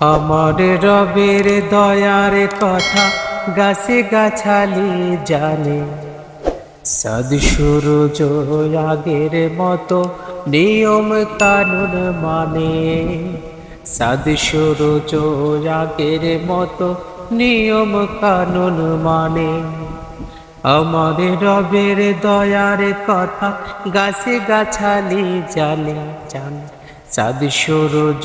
আমার রবের দয়ার কথা গাছে গাছালি জানে। সাদ সূরজ আগের মতো নিয়ম কানুন মানে। সাদ সূরজ আগের মতো নিয়ম কানুন মানে। আমার রবের দয়ার কথা গাছে গাছালি জানে জানে। সাদ সূরজ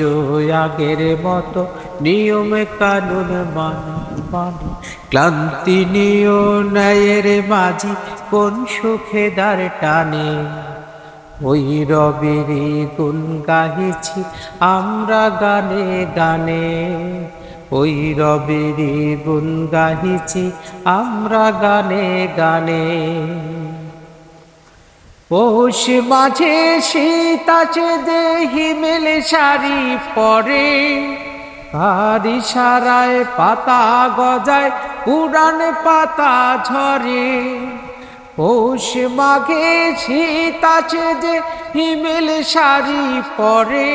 আগের মতো, নিয়ম কানুন মানে মানে। ক্লান্তি নিয় ন্যায়ের মাঝি, কোন সুখে দ্বার টানে। ওই রবেরই গুণ গাহিছি, আমরা গানে গানে। ওই রবেরই গুণ গাহিছি, আমরা গানে গানে। পৌষ মাঝে শীত আছে, দেহি মেলে শাড়ি পরে। আর ইশারায় পাতা গজায় পুরান পাতা ঝরে। পৌষ মাঘে শীত আছে যে হিমেল শাড়ি পরে।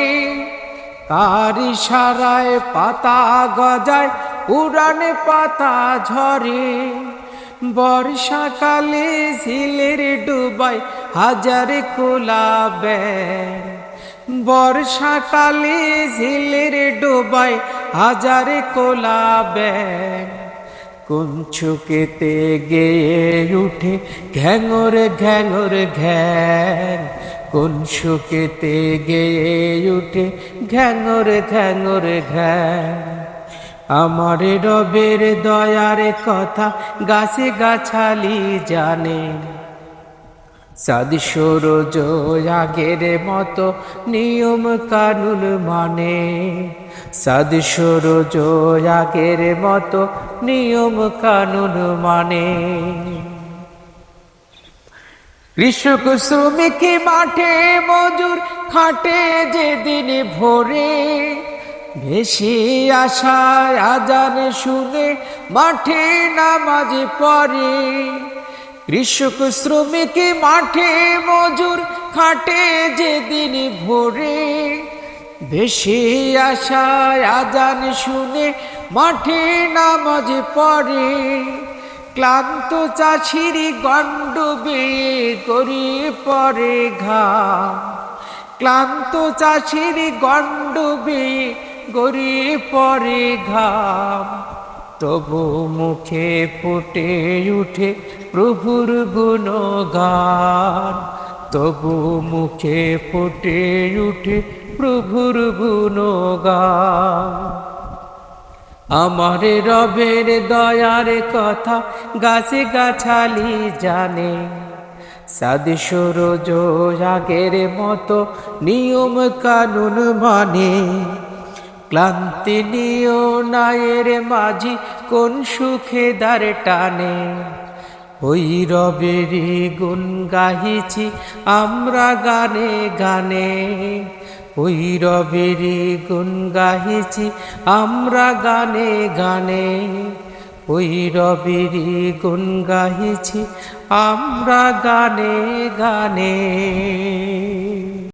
তার ইশারায় পাতা গজায় পুরান পাতা ঝরে। বর্ষাকালে ঝিলের ডুবাই হাজার কোলা ব্যাগ বর্ষাকালে ঝিলের ডুবাই হাজার কোলা ব্যাগ কোন ছুকেতে গেয়ে উঠে ঘ্যাঙর ঘ্যাঙর ঘ্যাং কোন সুকেতে গেয়ে উঠে ঘ্যাঙর ঘ্যাঙর ঘ্যাং আমার রবের দয়ার কথা গাছে গাছালি জানে। সাদ সরোজ আগের মতো নিয়ম কানুন মানে। সাদ সরোজ আগের মতো নিয়ম কানুন মানে। কৃষক শ্রমিক মাঠে মজুর খাটে যেদিন ভোরে ভেসে আশায় আজান শুনে মাঠে নামাজ পড়ে। কৃষক শ্রমিক মাঠে মজুর খাটে যেদিন ভোরে। ভেসে আশায় আজান শুনে মাঠে নামাজ পড়ে। ক্লান্ত চাষির গণ্ডবে গড়িয়ে পরে ঘা ক্লান্ত চাষির গণ্ড গণ্ডবে গড়িয়ে পড়ে ঘাম। তবু মুখে ফুটে উঠে প্রভুর গুণগান। তবু মুখে ফুটে উঠে প্রভুর গুণগান। আমার রবের দয়ার কথা গাছে গাছালি জানে। সাদ সরোজ আগের মতো নিয়ম কানুন মানে। ক্লান্তি নিয় নায়ের মাঝি কোন সুখে দ্বার টানে। ওই রবেরই গুণ গাহিছি আমরা গানে গানে। ওই রবেরই গুণ গাহিছি আমরা গানে গানে। ওই রবেরই গুণ গাহিছি আমরা গানে গানে।